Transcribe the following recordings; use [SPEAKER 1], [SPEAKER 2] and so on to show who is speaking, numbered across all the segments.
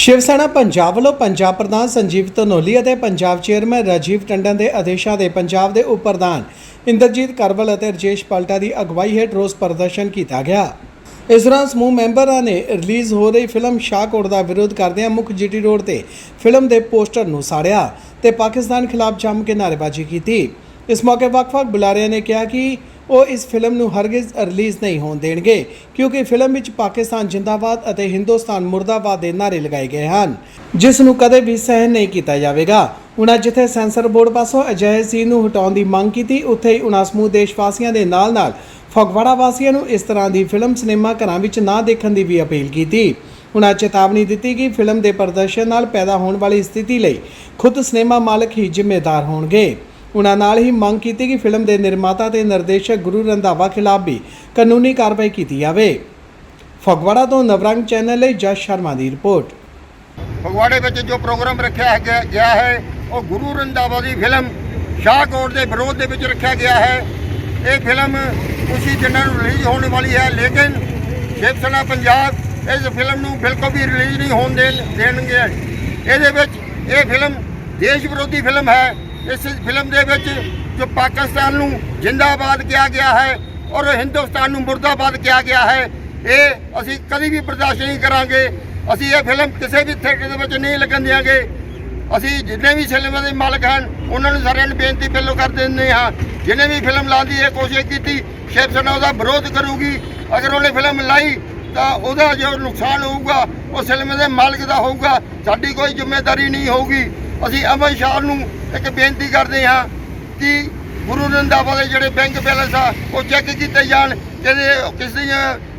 [SPEAKER 1] ਸ਼ਿਵ ਸੈਨਾ ਪੰਜਾਬ ਵੱਲੋਂ ਪੰਜਾਬ ਪ੍ਰਧਾਨ ਸੰਜੀਵ ਧਨੋਲੀ ਅਤੇ ਪੰਜਾਬ ਚੇਅਰਮੈਨ ਰਾਜੀਵ ਟੰਡਨ ਦੇ ਆਦੇਸ਼ਾਂ ਦੇ ਪੰਜਾਬ ਦੇ ਉਪ ਪ੍ਰਧਾਨ ਇੰਦਰਜੀਤ ਕਰਵਲ ਅਤੇ ਰਜੇਸ਼ ਪਲਟਾ ਦੀ ਅਗਵਾਈ ਹੇਠ ਰੋਸ ਪ੍ਰਦਰਸ਼ਨ ਕੀਤਾ ਗਿਆ। ਇਸ ਦੌਰਾਨ ਸਮੂਹ ਮੈਂਬਰਾਂ ਨੇ ਰਿਲੀਜ਼ ਹੋ ਰਹੀ ਫਿਲਮ ਸ਼ਾਹਕੋਟ ਦਾ ਵਿਰੋਧ ਕਰਦਿਆਂ ਮੁੱਖ ਜੀਟੀ ਰੋਡ ਤੇ ਫਿਲਮ ਦੇ ਪੋਸਟਰ ਨੂੰ ਸਾੜਿਆ ਤੇ ਪਾਕਿਸਤਾਨ ਖਿਲਾਫ ਜੰਮ ਕੇ ਨਾਅਰੇਬਾਜ਼ੀ ਕੀਤੀ। ਇਸ ਮੌਕੇ ਵੱਖ-ਵੱਖ ਬੁਲਾਰਿਆਂ ਨੇ ਕਿਹਾ ਕਿ ਉਹ ਇਸ ਫਿਲਮ ਨੂੰ ਹਰਗਿਜ਼ ਰਿਲੀਜ਼ ਨਹੀਂ ਹੋਣ ਦੇਣਗੇ, ਕਿਉਂਕਿ ਫਿਲਮ ਵਿੱਚ ਪਾਕਿਸਤਾਨ ਜਿੰਦਾਬਾਦ ਅਤੇ ਹਿੰਦੁਸਤਾਨ ਮੁਰਦਾਬਾਦ ਦੇ ਨਾਅਰੇ ਲਗਾਏ ਗਏ ਹਨ, ਜਿਸ ਨੂੰ ਕਦੇ ਵੀ ਸਹਿਣ ਨਹੀਂ ਕੀਤਾ ਜਾਵੇਗਾ। ਉਨ੍ਹਾਂ ਜਿੱਥੇ ਸੈਂਸਰ ਬੋਰਡ ਪਾਸੋਂ ਅਜਿਹੇ ਸੀਨ ਨੂੰ ਹਟਾਉਣ ਦੀ ਮੰਗ ਕੀਤੀ, ਉੱਥੇ ਹੀ ਉਨ੍ਹਾਂ ਸਮੂਹ ਦੇਸ਼ ਵਾਸੀਆਂ ਦੇ ਨਾਲ-ਨਾਲ ਫਗਵਾੜਾ ਵਾਸੀਆਂ ਨੂੰ ਇਸ ਤਰ੍ਹਾਂ ਦੀ ਫਿਲਮ ਸਿਨੇਮਾ ਘਰਾਂ ਵਿੱਚ ਨਾ ਦੇਖਣ ਦੀ ਵੀ ਅਪੀਲ ਕੀਤੀ। ਉਨ੍ਹਾਂ ਚੇਤਾਵਨੀ ਦਿੱਤੀ ਕਿ ਫਿਲਮ ਦੇ ਪ੍ਰਦਰਸ਼ਨ ਨਾਲ ਪੈਦਾ ਹੋਣ ਵਾਲੀ ਸਥਿਤੀ ਲਈ ਖੁਦ ਸਿਨੇਮਾ ਮਾਲਕ ਹੀ ਜ਼ਿੰਮੇਦਾਰ ਹੋਣਗੇ। ਉਹਨਾਂ ਨਾਲ ਹੀ ਮੰਗ ਕੀਤੀ ਕਿ ਫਿਲਮ ਦੇ ਨਿਰਮਾਤਾ ਤੇ ਨਿਰਦੇਸ਼ਕ ਗੁਰੂ ਰੰਧਾਵਾ ਖਿਲਾਫ ਵੀ ਕਾਨੂੰਨੀ ਕਾਰਵਾਈ ਕੀਤੀ ਜਾਵੇ। ਫਗਵਾੜਾ ਤੋਂ ਨਵਰੰਗ ਚੈਨਲ ਲਈ ਜਸ ਸ਼ਰਮਾ ਦੀ ਰਿਪੋਰਟ।
[SPEAKER 2] ਫਗਵਾੜੇ ਵਿੱਚ ਜੋ ਪ੍ਰੋਗਰਾਮ ਰੱਖਿਆ ਗਿਆ- ਗਿਆ ਹੈ, ਉਹ ਗੁਰੂ ਰੰਧਾਵਾ ਦੀ ਫਿਲਮ ਸ਼ਾਹਕੋਟ ਦੇ ਵਿਰੋਧ ਦੇ ਵਿੱਚ ਰੱਖਿਆ ਗਿਆ ਹੈ। ਇਹ ਫਿਲਮ ਉਸੇ ਦਿਨਾਂ ਨੂੰ ਰਿਲੀਜ਼ ਹੋਣ ਵਾਲੀ ਹੈ, ਲੇਕਿਨ ਸ਼ਿਵ ਸੈਨਾ ਪੰਜਾਬ ਇਸ ਫਿਲਮ ਨੂੰ ਬਿਲਕੁਲ ਵੀ ਰਿਲੀਜ਼ ਨਹੀਂ ਹੋਣ ਦੇਣ ਦੇਣਗੇ ਇਹਦੇ ਵਿੱਚ ਇਹ ਫਿਲਮ ਦੇਸ਼ ਵਿਰੋਧੀ ਫਿਲਮ ਹੈ। ਇਸ ਫਿਲਮ ਦੇ ਵਿੱਚ ਜੋ ਪਾਕਿਸਤਾਨ ਨੂੰ ਜਿੰਦਾਬਾਦ ਕਿਹਾ ਗਿਆ ਹੈ ਔਰ ਹਿੰਦੁਸਤਾਨ ਨੂੰ ਮੁਰਦਾਬਾਦ ਕਿਹਾ ਗਿਆ ਹੈ, ਇਹ ਅਸੀਂ ਕਦੀ ਵੀ ਬਰਦਾਸ਼ਤ ਨਹੀਂ ਕਰਾਂਗੇ। ਅਸੀਂ ਇਹ ਫਿਲਮ ਕਿਸੇ ਵੀ ਥੀਏਟਰ ਦੇ ਵਿੱਚ ਨਹੀਂ ਲੱਗਣ ਦਿਆਂਗੇ। ਅਸੀਂ ਜਿੰਨੇ ਵੀ ਸਿਨੇਮਾ ਦੇ ਮਾਲਕ ਹਨ, ਉਹਨਾਂ ਨੂੰ ਸਾਰਿਆਂ ਨੂੰ ਬੇਨਤੀ ਪਹਿਲੋਂ ਕਰ ਦਿੰਦੇ ਹਾਂ। ਜਿਹਨੇ ਵੀ ਫਿਲਮ ਲਾਉਣ ਦੀ ਇਹ ਕੋਸ਼ਿਸ਼ ਕੀਤੀ ਸ਼ਿਵ ਸੈਨਾ ਉਹਦਾ ਵਿਰੋਧ ਕਰੂਗੀ। ਅਗਰ ਉਹਨੇ ਫਿਲਮ ਲਾਈ, ਤਾਂ ਉਹਦਾ ਜੋ ਨੁਕਸਾਨ ਹੋਊਗਾ, ਉਹ ਸਿਨੇਮਾ ਦੇ ਮਾਲਕ ਦਾ ਹੋਊਗਾ। ਸਾਡੀ ਕੋਈ ਜ਼ਿੰਮੇਵਾਰੀ ਨਹੀਂ ਹੋਊਗੀ। ਅਸੀਂ ਅਮਨ ਸ਼ਾਹ ਨੂੰ ਇੱਕ ਬੇਨਤੀ ਕਰਦੇ ਹਾਂ ਕਿ ਗੁਰੂ ਰੰਧਾਵਾ ਦੇ ਜਿਹੜੇ ਬੈਂਕ ਬੈਲੈਂਸ ਆ, ਉਹ ਚੈੱਕ ਕੀਤੇ ਜਾਣ। ਕਿਤੇ ਕਿਸੇ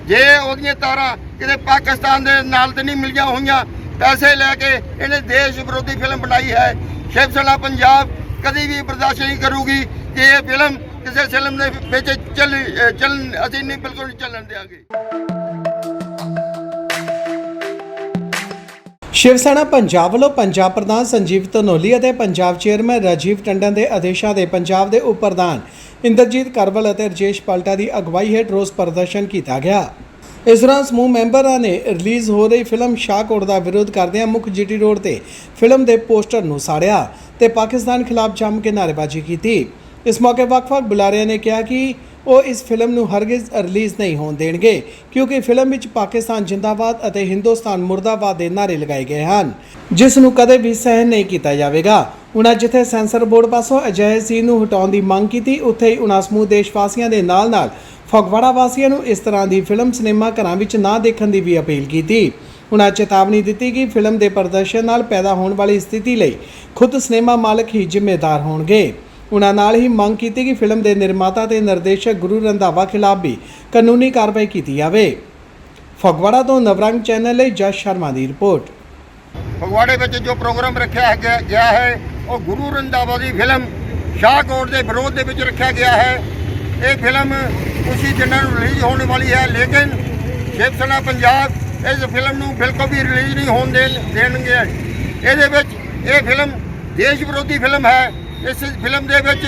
[SPEAKER 2] ਜੇ ਉਹਦੀਆਂ ਤਾਰਾਂ ਕਿਤੇ ਪਾਕਿਸਤਾਨ ਦੇ ਨਾਲ ਤੇ ਨਹੀਂ ਮਿਲੀਆਂ ਹੋਈਆਂ, ਪੈਸੇ ਲੈ ਕੇ ਇਹਨੇ ਦੇਸ਼ ਵਿਰੋਧੀ ਫਿਲਮ ਬਣਾਈ ਹੈ। ਸ਼ਿਵ ਸੈਨਾ ਪੰਜਾਬ ਕਦੀ ਵੀ ਬਰਦਾਸ਼ਤ ਨਹੀਂ ਕਰੂਗੀ ਕਿ ਇਹ ਫਿਲਮ ਕਿਸੇ ਫਿਲਮ ਦੇ ਵਿੱਚ ਚੱਲ ਚੱਲ ਅਸੀਂ ਨਹੀਂ, ਬਿਲਕੁਲ ਨਹੀਂ ਚੱਲਣ ਦੇਵਾਂਗੇ
[SPEAKER 1] ਸ਼ਿਵ ਸੈਨਾ ਪੰਜਾਬ ਵੱਲੋਂ ਪੰਜਾਬ ਪ੍ਰਧਾਨ ਸੰਜੀਵ ਧਨੋਲੀ ਅਤੇ ਪੰਜਾਬ ਚੇਅਰਮੈਨ ਰਾਜੀਵ ਟੰਡਨ ਦੇ ਆਦੇਸ਼ਾਂ ਦੇ ਪੰਜਾਬ ਦੇ ਉਪ ਪ੍ਰਧਾਨ ਇੰਦਰਜੀਤ ਕਰਵਲ ਅਤੇ ਰਜੇਸ਼ ਪਲਟਾ ਦੀ ਅਗਵਾਈ ਹੇਠ ਰੋਸ ਪ੍ਰਦਰਸ਼ਨ ਕੀਤਾ ਗਿਆ। ਇਸ ਦੌਰਾਨ ਸਮੂਹ ਮੈਂਬਰਾਂ ਨੇ ਰਿਲੀਜ਼ ਹੋ ਰਹੀ ਫਿਲਮ ਸ਼ਾਹਕੋਟ ਦਾ ਵਿਰੋਧ ਕਰਦਿਆਂ ਮੁੱਖ ਜੀਟੀ ਰੋਡ ਤੇ ਫਿਲਮ ਦੇ ਪੋਸਟਰ ਨੂੰ ਸਾੜਿਆ ਤੇ ਪਾਕਿਸਤਾਨ ਖਿਲਾਫ ਜੰਮ ਕੇ ਨਾਅਰੇਬਾਜ਼ੀ ਕੀਤੀ। ਇਸ ਮੌਕੇ ਵੱਖ-ਵੱਖ ਬੁਲਾਰਿਆਂ ਨੇ ਕਿਹਾ ਕਿ ਉਹ ਇਸ ਫਿਲਮ ਨੂੰ ਹਰਗਿਜ਼ ਰਿਲੀਜ਼ ਨਹੀਂ ਹੋਣ ਦੇਣਗੇ, ਕਿਉਂਕਿ ਫਿਲਮ ਵਿੱਚ ਪਾਕਿਸਤਾਨ ਜਿੰਦਾਬਾਦ ਅਤੇ ਹਿੰਦੁਸਤਾਨ ਮੁਰਦਾਬਾਦ ਦੇ ਨਾਅਰੇ ਲਗਾਏ ਗਏ ਹਨ, ਜਿਸ ਨੂੰ ਕਦੇ ਵੀ ਸਹਿਣ ਨਹੀਂ ਕੀਤਾ ਜਾਵੇਗਾ। ਉਨ੍ਹਾਂ ਜਿੱਥੇ ਸੈਂਸਰ ਬੋਰਡ ਪਾਸੋਂ ਅਜਿਹੇ ਸੀਨ ਨੂੰ ਹਟਾਉਣ ਦੀ ਮੰਗ ਕੀਤੀ, ਉੱਥੇ ਹੀ ਉਨ੍ਹਾਂ ਸਮੂਹ ਦੇਸ਼ ਵਾਸੀਆਂ ਦੇ ਨਾਲ-ਨਾਲ ਫਗਵਾੜਾ ਵਾਸੀਆਂ ਨੂੰ ਇਸ ਤਰ੍ਹਾਂ ਦੀ ਫਿਲਮ ਸਿਨੇਮਾ ਘਰਾਂ ਵਿੱਚ ਨਾ ਦੇਖਣ ਦੀ ਵੀ ਅਪੀਲ ਕੀਤੀ। ਉਨ੍ਹਾਂ ਚੇਤਾਵਨੀ ਦਿੱਤੀ ਕਿ ਫਿਲਮ ਦੇ ਪ੍ਰਦਰਸ਼ਨ ਨਾਲ ਪੈਦਾ ਹੋਣ ਵਾਲੀ ਸਥਿਤੀ ਲਈ ਖੁਦ ਸਿਨੇਮਾ ਮਾਲਕ ਹੀ ਜ਼ਿੰਮੇਦਾਰ ਹੋਣਗੇ। ਉਹਨਾਂ ਨਾਲ ਹੀ ਮੰਗ ਕੀਤੀ ਕਿ ਫਿਲਮ ਦੇ ਨਿਰਮਾਤਾ ਤੇ ਨਿਰਦੇਸ਼ਕ ਗੁਰੂ ਰੰਧਾਵਾ ਖਿਲਾਫ ਵੀ ਕਾਨੂੰਨੀ ਕਾਰਵਾਈ ਕੀਤੀ ਜਾਵੇ। ਫਗਵਾੜਾ ਤੋਂ ਨਵਰੰਗ ਚੈਨਲ ਲਈ ਜਸ ਸ਼ਰਮਾ ਦੀ ਰਿਪੋਰਟ।
[SPEAKER 2] ਫਗਵਾੜੇ ਵਿੱਚ ਜੋ ਪ੍ਰੋਗਰਾਮ ਰੱਖਿਆ ਗਿਆ- ਗਿਆ ਹੈ, ਉਹ ਗੁਰੂ ਰੰਧਾਵਾ ਦੀ ਫਿਲਮ ਸ਼ਾਹਕੋਟ ਦੇ ਵਿਰੋਧ ਦੇ ਵਿੱਚ ਰੱਖਿਆ ਗਿਆ ਹੈ। ਇਹ ਫਿਲਮ ਉਸੇ ਦਿਨਾਂ ਨੂੰ ਰਿਲੀਜ਼ ਹੋਣ ਵਾਲੀ ਹੈ, ਲੇਕਿਨ ਸ਼ਿਵ ਸੈਨਾ ਪੰਜਾਬ ਇਸ ਫਿਲਮ ਨੂੰ ਬਿਲਕੁਲ ਵੀ ਰਿਲੀਜ਼ ਨਹੀਂ ਹੋਣ ਦੇਣ ਦੇਣਗੇ। ਇਹਦੇ ਵਿੱਚ ਇਹ ਫਿਲਮ ਦੇਸ਼ ਵਿਰੋਧੀ ਫਿਲਮ ਹੈ। ਇਸ ਫਿਲਮ ਦੇ ਵਿੱਚ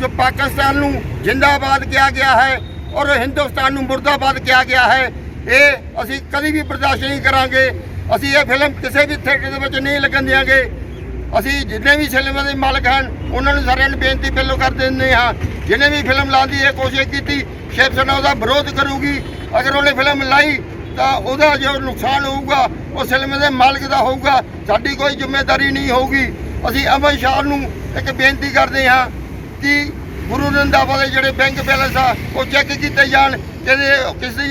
[SPEAKER 2] ਜੋ ਪਾਕਿਸਤਾਨ ਨੂੰ ਜਿੰਦਾਬਾਦ ਕਿਹਾ ਗਿਆ ਹੈ ਔਰ ਹਿੰਦੁਸਤਾਨ ਨੂੰ ਮੁਰਦਾਬਾਦ ਕਿਹਾ ਗਿਆ ਹੈ, ਇਹ ਅਸੀਂ ਕਦੀ ਵੀ ਬਰਦਾਸ਼ਤ ਨਹੀਂ ਕਰਾਂਗੇ। ਅਸੀਂ ਇਹ ਫਿਲਮ ਕਿਸੇ ਵੀ ਥੀਏਟਰ ਦੇ ਵਿੱਚ ਨਹੀਂ ਲੱਗਣ ਦਿਆਂਗੇ। ਅਸੀਂ ਜਿੰਨੇ ਵੀ ਸਿਨੇਮਾ ਦੇ ਮਾਲਕ ਹਨ, ਉਹਨਾਂ ਨੂੰ ਸਾਰਿਆਂ ਨੂੰ ਬੇਨਤੀ ਪਹਿਲੋਂ ਕਰ ਦਿੰਦੇ ਹਾਂ। ਜਿਹਨੇ ਵੀ ਫਿਲਮ ਲਾਉਣ ਦੀ ਇਹ ਕੋਸ਼ਿਸ਼ ਕੀਤੀ ਸ਼ਿਵ ਸੈਨਾ ਉਹਦਾ ਵਿਰੋਧ ਕਰੂਗੀ। ਅਗਰ ਉਹਨੇ ਫਿਲਮ ਲਾਈ, ਤਾਂ ਉਹਦਾ ਜੋ ਨੁਕਸਾਨ ਹੋਊਗਾ, ਉਹ ਸਿਨੇਮਾ ਦੇ ਮਾਲਕ ਦਾ ਹੋਊਗਾ। ਸਾਡੀ ਕੋਈ ਜ਼ਿੰਮੇਵਾਰੀ ਨਹੀਂ ਹੋਊਗੀ। ਅਸੀਂ ਅਮਨ ਸ਼ਾਹ ਨੂੰ ਇੱਕ ਬੇਨਤੀ ਕਰਦੇ ਹਾਂ ਕਿ ਗੁਰੂ ਰੰਧਾਵਾ ਦੇ ਜਿਹੜੇ ਬੈਂਕ ਬੈਲੈਂਸ ਆ, ਉਹ ਚੈੱਕ ਕੀਤੇ ਜਾਣ ਕਿਤੇ ਕਿਸੇ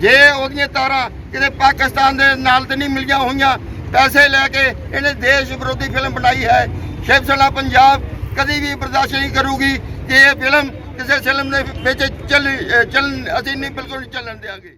[SPEAKER 2] ਜੇ ਉਹਦੀਆਂ ਤਾਰਾਂ ਕਿਤੇ ਪਾਕਿਸਤਾਨ ਦੇ ਨਾਲ ਤੇ ਨਹੀਂ ਮਿਲੀਆਂ ਹੋਈਆਂ, ਪੈਸੇ ਲੈ ਕੇ ਇਹਨੇ ਦੇਸ਼ ਵਿਰੋਧੀ ਫਿਲਮ ਬਣਾਈ ਹੈ। ਸ਼ਿਵ ਸੈਨਾ ਪੰਜਾਬ ਕਦੀ ਵੀ ਬਰਦਾਸ਼ਤ ਨਹੀਂ ਕਰੂਗੀ ਕਿ ਇਹ ਫਿਲਮ ਕਿਸੇ ਫਿਲਮ ਦੇ ਵਿੱਚ ਚੱਲ ਚੱਲਣ, ਅਸੀਂ ਨਹੀਂ, ਬਿਲਕੁਲ ਨਹੀਂ ਚੱਲਣ ਦੇਵਾਂਗੇ